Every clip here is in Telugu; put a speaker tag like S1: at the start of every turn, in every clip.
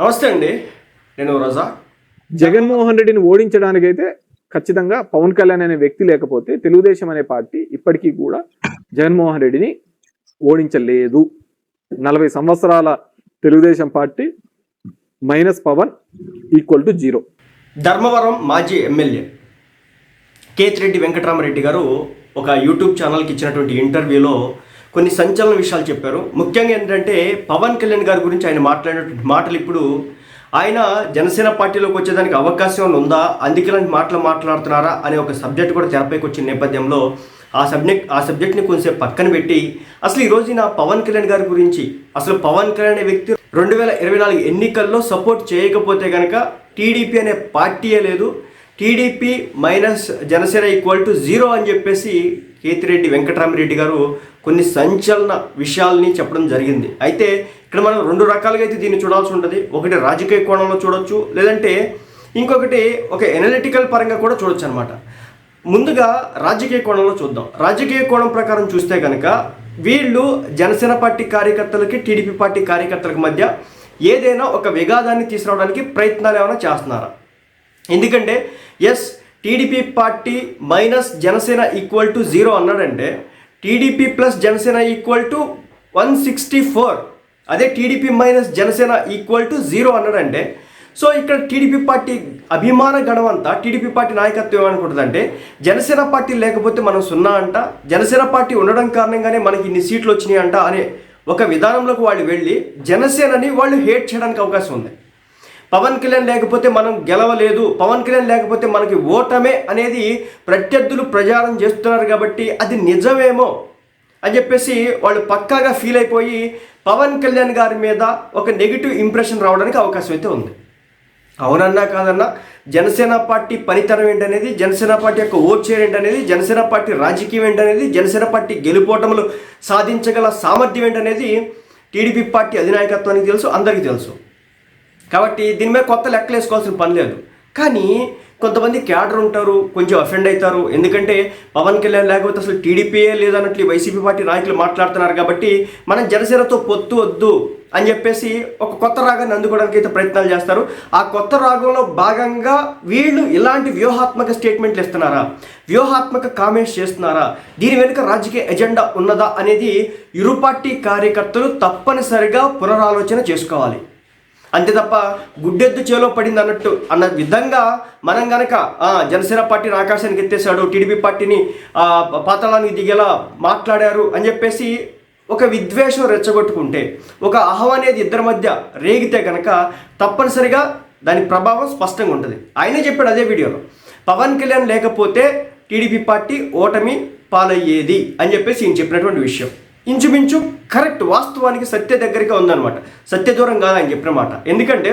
S1: నమస్తే అండి. నేను రజా.
S2: జగన్మోహన్ రెడ్డిని ఓడించడానికైతే ఖచ్చితంగా పవన్ కళ్యాణ్ అనే వ్యక్తి లేకపోతే తెలుగుదేశం అనే పార్టీ ఇప్పటికీ కూడా జగన్మోహన్ రెడ్డిని ఓడించలేదు. నలభై సంవత్సరాల Telugu Desam party minus Pawan equal to zero.
S1: Dharmavaram మాజీ ఎమ్మెల్యే కేతిరెడ్డి వెంకటరామరెడ్డి గారు ఒక యూట్యూబ్ ఛానల్కి ఇచ్చినటువంటి ఇంటర్వ్యూలో కొన్ని సంచలన విషయాలు చెప్పారు. ముఖ్యంగా ఏంటంటే పవన్ కళ్యాణ్ గారి గురించి ఆయన మాట్లాడేటువంటి మాటలు ఇప్పుడు ఆయన జనసేన పార్టీలోకి వచ్చేదానికి అవకాశం ఉందా? అందుకే ఇలాంటి మాటలు మాట్లాడుతున్నారా? అనే ఒక సబ్జెక్ట్ కూడా తెరపైకి వచ్చిన నేపథ్యంలో ఆ సబ్జెక్ట్ ఆ సబ్జెక్ట్ని కొంచెం పక్కన పెట్టి అసలు ఈ రోజున పవన్ కళ్యాణ్ గారి గురించి అసలు పవన్ కళ్యాణ్ అనే వ్యక్తి రెండు వేల ఇరవై నాలుగు ఎన్నికల్లో సపోర్ట్ చేయకపోతే కనుక టీడీపీ అనే పార్టీయే లేదు. TDP minus Janasena equal to zero అని చెప్పేసి కేతిరెడ్డి వెంకటరామరెడ్డి గారు కొన్ని సంచలన విషయాల్ని చెప్పడం జరిగింది. అయితే ఇక్కడ మనం రెండు రకాలుగా అయితే దీన్ని చూడాల్సి ఉంటుంది. ఒకటి రాజకీయ కోణంలో చూడొచ్చు లేదంటే ఇంకొకటి ఒక ఎనలిటికల్ పరంగా కూడా చూడొచ్చు అనమాట ముందుగా రాజకీయ కోణంలో చూద్దాం. రాజకీయ కోణం ప్రకారం చూస్తే కనుక వీళ్ళు జనసేన పార్టీ కార్యకర్తలకి టీడీపీ పార్టీ కార్యకర్తలకు మధ్య ఏదైనా ఒక విగాదాన్ని తీసుకురావడానికి ప్రయత్నాలు ఏమైనా చేస్తున్నారా? ఎందుకంటే yes TDP party minus Janasena equal to zero అన్నాడంటే TDP plus Janasena equal to one sixty four. అదే TDP minus Janasena equal to zero అన్నాడంటే సో ఇక్కడ టీడీపీ పార్టీ అభిమాన గణం అంతా టీడీపీ పార్టీ నాయకత్వం ఏమనుకుంటుందంటే జనసేన పార్టీ లేకపోతే మనం సున్నా అంట జనసేన పార్టీ ఉండడం కారణంగానే మనకి ఇన్ని సీట్లు వచ్చినాయి అంట అనే ఒక విధానంలోకి వాళ్ళు వెళ్ళి జనసేనని వాళ్ళు హేట్ చేయడానికి అవకాశం ఉంది. పవన్ కళ్యాణ్ లేకపోతే మనం గెలవలేదు పవన్ కళ్యాణ్ లేకపోతే మనకి ఓటమే అనేది ప్రత్యర్థులు ప్రచారం చేస్తున్నారు కాబట్టి అది నిజమేమో అని చెప్పేసి వాళ్ళు పక్కాగా ఫీల్ అయిపోయి పవన్ కళ్యాణ్ గారి మీద ఒక నెగిటివ్ ఇంప్రెషన్ రావడానికి అవకాశం అయితే ఉంది. అవునన్నా కాదన్నా జనసేన పార్టీ పనితనం ఏంటనేది జనసేన పార్టీ యొక్క ఓట్ షేర్ ఏంటనేది జనసేన పార్టీ రాజకీయం ఏంటనేది జనసేన పార్టీ గెలుపోటములు సాధించగల సామర్థ్యం ఏంటనేది టీడీపీ పార్టీ అధినాయకత్వానికి తెలుసు అందరికీ తెలుసు. కాబట్టి దీని మీద కొత్త లెక్కలు వేసుకోవాల్సిన పని లేదు. కానీ కొంతమంది క్యాడర్ ఉంటారు కొంచెం అఫెండ్ అవుతారు. ఎందుకంటే పవన్ కళ్యాణ్ లేకపోతే అసలు టీడీపీయే లేదన్నట్లు వైసీపీ పార్టీ నాయకులు మాట్లాడుతున్నారు కాబట్టి మనం జనసేనతో పొత్తు వద్దు అని చెప్పేసి ఒక కొత్త రాగాన్ని అందుకోవడానికి అయితే ప్రయత్నాలు చేస్తారు. ఆ కొత్త రాగంలో భాగంగా వీళ్ళు ఇలాంటి వ్యూహాత్మక స్టేట్మెంట్లు ఇస్తున్నారా? వ్యూహాత్మక కామెంట్స్ చేస్తున్నారా? దీని వెనుక రాజకీయ ఎజెండా ఉన్నదా అనేది ఇరు పార్టీ కార్యకర్తలు తప్పనిసరిగా పునరాలోచన చేసుకోవాలి. అంతే తప్ప గుడ్డెద్దు చేలో పడింది అన్నట్టు అన్న విధంగా మనం గనక జనసేన పార్టీని ఆకాశానికి ఎత్తేసాడు టీడీపీ పార్టీని పాతలానికి పాతాళానికి దిగేలా మాట్లాడారు అని చెప్పేసి ఒక విద్వేషం రెచ్చగొట్టుకుంటే ఒక అహం అనేది ఇద్దరి మధ్య రేగితే కనుక తప్పనిసరిగా దాని ప్రభావం స్పష్టంగా ఉంటుంది. ఆయనే చెప్పాడు అదే వీడియోలో. పవన్ కళ్యాణ్ లేకపోతే టీడీపీ పార్టీ ఓటమి పాలయ్యేది అని చెప్పేసి ఈయన చెప్పినటువంటి విషయం. ఇంచుమించు కరెక్ట్ వాస్తవానికి సత్య దగ్గరగా ఉందన్నమాట. సత్య దూరం కాదు ఆయన చెప్పిన మాట. ఎందుకంటే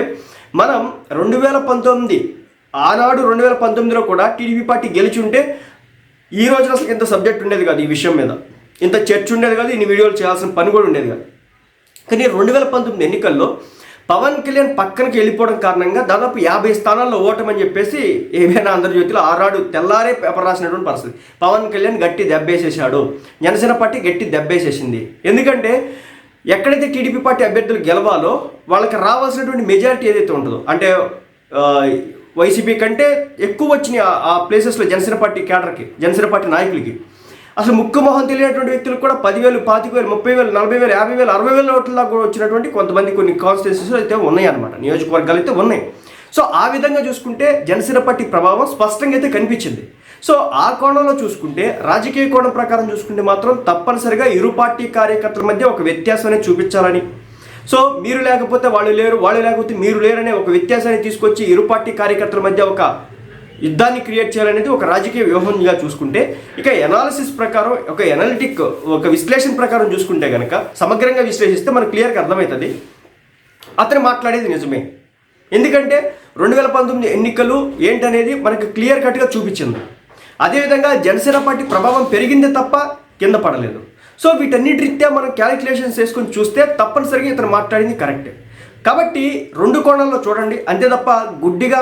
S1: మనం రెండు వేల పంతొమ్మిది ఆనాడు రెండు వేల పంతొమ్మిదిలో కూడా టీడీపీ పార్టీ గెలిచి ఉంటే ఈ రోజున అసలు ఇంత సబ్జెక్ట్ ఉండేది కాదు ఈ విషయం మీద. ఇంత చర్చ ఉండేది కాదు ఇన్ని వీడియోలు చేయాల్సిన పని కూడా ఉండేది కాదు. కానీ రెండు వేల పంతొమ్మిది ఎన్నికల్లో పవన్ కళ్యాణ్ పక్కనకి వెళ్ళిపోవడం కారణంగా దాదాపు యాభై స్థానాల్లో ఓటమని చెప్పేసి ఏమైనా ఆంధ్రజ్యోతిలో ఆరాడు తెల్లారే పేపర్ రాసినటువంటి పరిస్థితి. పవన్ కళ్యాణ్ గట్టి దెబ్బేసేసాడు జనసేన పార్టీ గట్టి దెబ్బేసేసింది. ఎందుకంటే ఎక్కడైతే టీడీపీ పార్టీ అభ్యర్థులు గెలవాలో వాళ్ళకి రావాల్సినటువంటి మెజారిటీ ఏదైతే ఉంటుందో అంటే వైసీపీ కంటే ఎక్కువ వచ్చినాయి ఆ- ఆ ప్లేసెస్లో జనసేన పార్టీ క్యాడర్కి జనసేన పార్టీ నాయకులకి. అసలు ముక్కు మొహం తెలియనటువంటి వ్యక్తులకు కూడా పదివేలు పాతిక వేలు ముప్పై వేలు నలభై వేలు యాభై వేలు అరవై వేల ఓట్ల కూడా వచ్చినటువంటి కొంతమంది కొన్ని కాన్స్టిట్యూన్సీస్ అయితే ఉన్నాయి అనమాట నియోజకవర్గాలు అయితే ఉన్నాయి. సో ఆ విధంగా చూసుకుంటే జనసేన పార్టీ ప్రభావం స్పష్టంగా అయితే కనిపించింది. సో ఆ కోణంలో చూసుకుంటే రాజకీయ కోణం ప్రకారం చూసుకుంటే మాత్రం తప్పనిసరిగా ఇరు పార్టీ కార్యకర్తల మధ్య ఒక వ్యత్యాసం అనేది చూపించాలని. సో మీరు లేకపోతే వాళ్ళు లేరు వాళ్ళు లేకపోతే మీరు లేరనే ఒక వ్యత్యాసాన్ని తీసుకొచ్చి ఇరు పార్టీ కార్యకర్తల మధ్య ఒక యుద్ధాన్ని క్రియేట్ చేయాలనేది ఒక రాజకీయ వ్యూహంగా చూసుకుంటే ఇక ఎనాలిసిస్ ప్రకారం ఒక ఎనాలిటిక్ ఒక విశ్లేషణ ప్రకారం చూసుకుంటే కనుక సమగ్రంగా విశ్లేషిస్తే మనకు క్లియర్గా అర్థమవుతుంది. అతను మాట్లాడేది నిజమే. ఎందుకంటే రెండు వేల పంతొమ్మిది ఎన్నికలు ఏంటనేది మనకు క్లియర్ కట్గా చూపించింది. అదేవిధంగా జనసేన పార్టీ ప్రభావం పెరిగిందే తప్ప కింద పడలేదు. సో వీటన్నిటి రీత్యా మనం క్యాలిక్యులేషన్స్ వేసుకొని చూస్తే తప్పనిసరిగా ఇతను మాట్లాడింది కరెక్టే కాబట్టి రెండు కోణాల్లో చూడండి. అంతే తప్ప గుడ్డిగా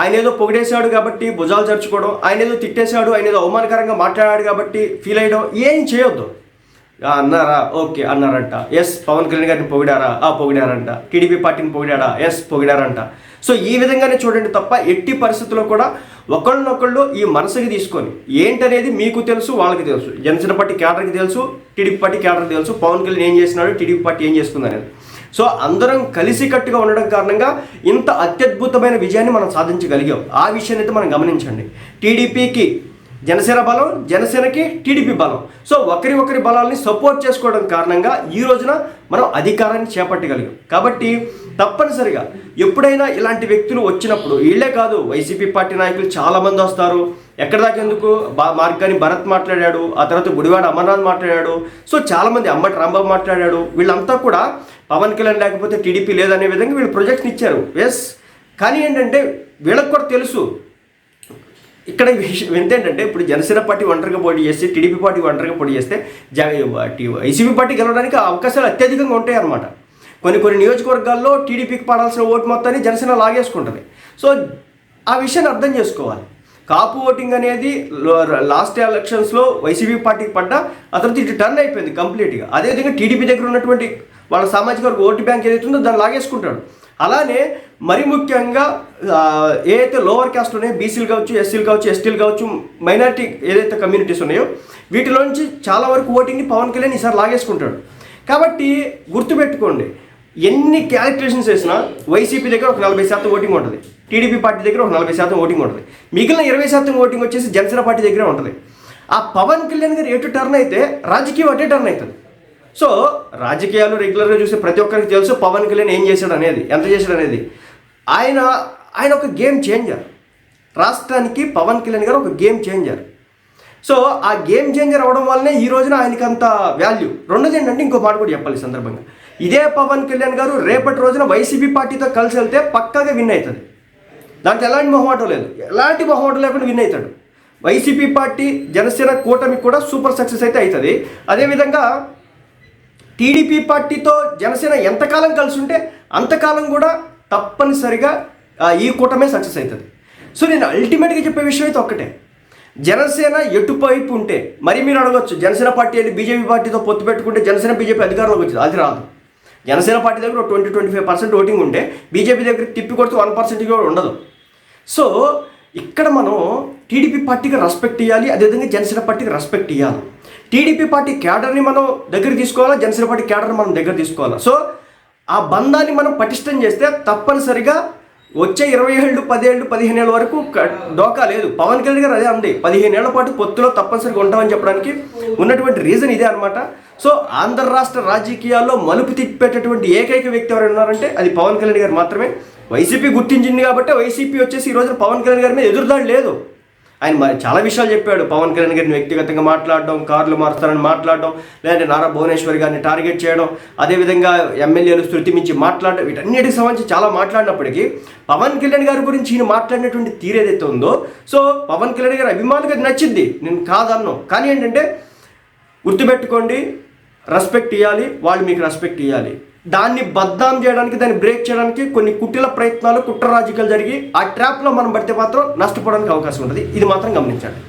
S1: ఆయన ఏదో పొగిడేశాడు కాబట్టి భుజాలు జరుచుకోవడం ఆయన ఏదో తిట్టేశాడు ఆయన ఏదో అవమానకరంగా మాట్లాడాడు కాబట్టి ఫీల్ అయ్యడం ఏం చేయొద్దు. అన్నారా? ఓకే అన్నారంట. ఎస్ పవన్ కళ్యాణ్ గారిని పొగిడారా? ఆ పొగిడారంట. టీడీపీ పార్టీని పొగిడారా ఎస్ పొగిడారంట. సో ఈ విధంగానే చూడండి తప్ప ఎట్టి పరిస్థితుల్లో కూడా ఒకళ్ళనొకళ్ళు ఈ మనసుకి తీసుకొని ఏంటనేది మీకు తెలుసు వాళ్ళకి తెలుసు. జనసేన పార్టీ క్యాడర్కి తెలుసు టీడీపీ పార్టీ క్యాడర్కి తెలుసు. పవన్ కళ్యాణ్ ఏం చేసినాడు టీడీపీ పార్టీ ఏం చేసుకుంది అనేది సో అందరం కలిసికట్టుగా ఉండడం కారణంగా ఇంత అత్యద్భుతమైన విజయాన్ని మనం సాధించగలిగాం. ఆ విషయాన్ని అయితే మనం గమనించండి. టీడీపీకి జనసేన బలం జనసేనకి టీడీపీ బలం. సో ఒకరి ఒకరి బలాల్ని సపోర్ట్ చేసుకోవడం కారణంగా ఈ రోజున మనం అధికారాన్ని చేపట్టగలిగాం. కాబట్టి తప్పనిసరిగా ఎప్పుడైనా ఇలాంటి వ్యక్తులు వచ్చినప్పుడు వీళ్ళే కాదు వైసీపీ పార్టీ నాయకులు చాలామంది వస్తారు. ఎక్కడ దాకా ఎందుకు? బా మార్గాని భరత్ మాట్లాడాడు ఆ తర్వాత గుడివాడ అమర్నాథ్ మాట్లాడాడు. సో చాలామంది అంబటి రాంబాబు మాట్లాడాడు. వీళ్ళంతా కూడా పవన్ కళ్యాణ్ లేకపోతే టీడీపీ లేదనే విధంగా వీళ్ళు ప్రొజెక్ట్స్ ఇచ్చారు. ఎస్ కానీ ఏంటంటే వీళ్ళకి కూడా తెలుసు. ఇక్కడ విషయం ఏంటంటే ఇప్పుడు జనసేన పార్టీ ఒంటరిగా పోటీ చేస్తే టీడీపీ పార్టీ ఒంటరిగా పోటీ చేస్తే జ వైసీపీ పార్టీ గెలవడానికి అవకాశాలు అత్యధికంగా ఉంటాయి అన్నమాట కొన్ని కొన్ని నియోజకవర్గాల్లో టీడీపీకి పడాల్సిన ఓటు మొత్తాన్ని జనసేన లాగేసుకుంటుంది. సో ఆ విషయాన్ని అర్థం చేసుకోవాలి. కాపు ఓటింగ్ అనేది లాస్ట్ ఎలక్షన్స్లో వైసీపీ పార్టీకి పడ్డ ఆ తర్వాత ఇటు టర్న్ అయిపోయింది కంప్లీట్గా. అదేవిధంగా టీడీపీ దగ్గర ఉన్నటువంటి వాళ్ళ సామాజిక వర్గ ఓటు బ్యాంక్ ఏదైతే ఉందో దాన్ని లాగేసుకుంటాడు. అలానే మరి ముఖ్యంగా ఏదైతే లోవర్ క్యాస్ట్ ఉన్నాయో బీసీలు కావచ్చు ఎస్సీలు కావచ్చు ఎస్టీలు కావచ్చు మైనారిటీ ఏదైతే కమ్యూనిటీస్ ఉన్నాయో వీటిలోంచి చాలా వరకు ఓటింగ్ని పవన్ కళ్యాణ్ ఈసారి లాగేసుకుంటాడు. కాబట్టి గుర్తుపెట్టుకోండి ఎన్ని క్యాలిక్యులేషన్స్ వేసినా వైసీపీ దగ్గర ఒక నలభై శాతం ఓటింగ్ ఉంటుంది. టీడీపీ పార్టీ దగ్గర ఒక నలభై శాతం ఓటింగ్ ఉంటుంది. మిగిలిన ఇరవై శాతం ఓటింగ్ వచ్చేసి జనసేన పార్టీ దగ్గరే ఉంటుంది. ఆ పవన్ కళ్యాణ్ గారు ఎటు టర్న్ అయితే రాజకీయం అటే టర్న్ అవుతుంది. సో రాజకీయాలు రెగ్యులర్గా చూసే ప్రతి ఒక్కరికి తెలుసు పవన్ కళ్యాణ్ ఏం చేశాడు అనేది ఎంత చేశాడు అనేది. ఆయన ఆయన ఒక గేమ్ చేంజర్ రాష్ట్రానికి పవన్ కళ్యాణ్ గారు ఒక గేమ్ చేంజర్ సో ఆ గేమ్ చేంజర్ అవడం వల్లనే ఈ రోజున ఆయనకి అంత వాల్యూ రెండోది ఏంటంటే ఇంకో మాట కూడా చెప్పాలి సందర్భంగా. ఇదే పవన్ కళ్యాణ్ గారు రేపటి రోజున వైసీపీ పార్టీతో కలిసి వెళ్తే పక్కాగా విన్ అవుతుంది దాంట్లో ఎలాంటి మొహమాటం లేదు. ఎలాంటి మొహమాటం లేకుండా విన్ అవుతాడు. వైసీపీ పార్టీ జనసేన కూటమికి కూడా సూపర్ సక్సెస్ అయితే అవుతుంది. అదేవిధంగా టీడీపీ పార్టీతో జనసేన ఎంతకాలం కలిసి ఉంటే అంతకాలం కూడా తప్పనిసరిగా ఈ కూటమే సక్సెస్ అవుతుంది. సో నేను అల్టిమేట్గా చెప్పే విషయం అయితే ఒక్కటే. జనసేన ఎటువైపు ఉంటే మరి మీరు అడగొచ్చు జనసేన పార్టీ అని బీజేపీ పార్టీతో పొత్తు పెట్టుకుంటే జనసేన బీజేపీ అధికారంలోకి వచ్చింది? అది రాదు. జనసేన పార్టీ దగ్గర twenty twenty five percent voting ఉంటే బీజేపీ దగ్గర తిప్పి కొడితే వన్ పర్సెంట్ కూడా ఉండదు. సో ఇక్కడ మనం టీడీపీ పార్టీకి రెస్పెక్ట్ ఇవ్వాలి అదేవిధంగా జనసేన పార్టీకి రెస్పెక్ట్ ఇవ్వాలి టీడీపీ పార్టీ క్యాడర్ని మనం దగ్గర తీసుకోవాలా? జనసేన పార్టీ క్యాడర్ని మనం దగ్గర తీసుకోవాలా? సో ఆ బంధాన్ని మనం పటిష్టం చేస్తే తప్పనిసరిగా వచ్చే ఇరవై ఏళ్ళు పదేళ్ళు పదిహేను ఏళ్ళ వరకు క- డోకా లేదు. పవన్ కళ్యాణ్ గారు అదే అంది. పదిహేను ఏళ్ళ పాటు పొత్తులో తప్పనిసరిగా ఉంటామని చెప్పడానికి ఉన్నటువంటి రీజన్ ఇదే అనమాట సో ఆంధ్ర రాష్ట్ర రాజకీయాల్లో మలుపు తిప్పేటటువంటి ఏకైక వ్యక్తి ఎవరు ఉన్నారంటే అది పవన్ కళ్యాణ్ గారు మాత్రమే. వైసీపీ గుర్తించింది కాబట్టి వైసీపీ వచ్చేసి ఈ రోజున పవన్ కళ్యాణ్ గారి మీద ఎదురుదాడి లేదు. ఆయన మరి చాలా విషయాలు చెప్పాడు. పవన్ కళ్యాణ్ గారిని వ్యక్తిగతంగా మాట్లాడడం కార్లు మారుస్తారని మాట్లాడడం లేదంటే నారా భువనేశ్వర్ గారిని టార్గెట్ చేయడం అదేవిధంగా ఎమ్మెల్యేలు శృతి మించి మాట్లాడడం వీటన్నిటికి సంబంధించి చాలా మాట్లాడినప్పటికీ పవన్ కళ్యాణ్ గారి గురించి ఈయన మాట్లాడినటువంటి తీరు ఏదైతే ఉందో సో పవన్ కళ్యాణ్ గారి అభిమానులకు అది నచ్చింది. నేను కాదన్నాను కానీ ఏంటంటే గుర్తుపెట్టుకోండి రెస్పెక్ట్ ఇవ్వాలి వాళ్ళు మీకు రెస్పెక్ట్ ఇవ్వాలి దాన్ని బద్నాం చేయడానికి దాన్ని బ్రేక్ చేయడానికి కొన్ని కుట్టిల ప్రయత్నాలు కుట్ర రాజకీయాలు జరిగి ఆ ట్రాప్లో మనం పడితే మాత్రం నష్టపోవడానికి అవకాశం ఉంటుంది. ఇది మాత్రం గమనించండి.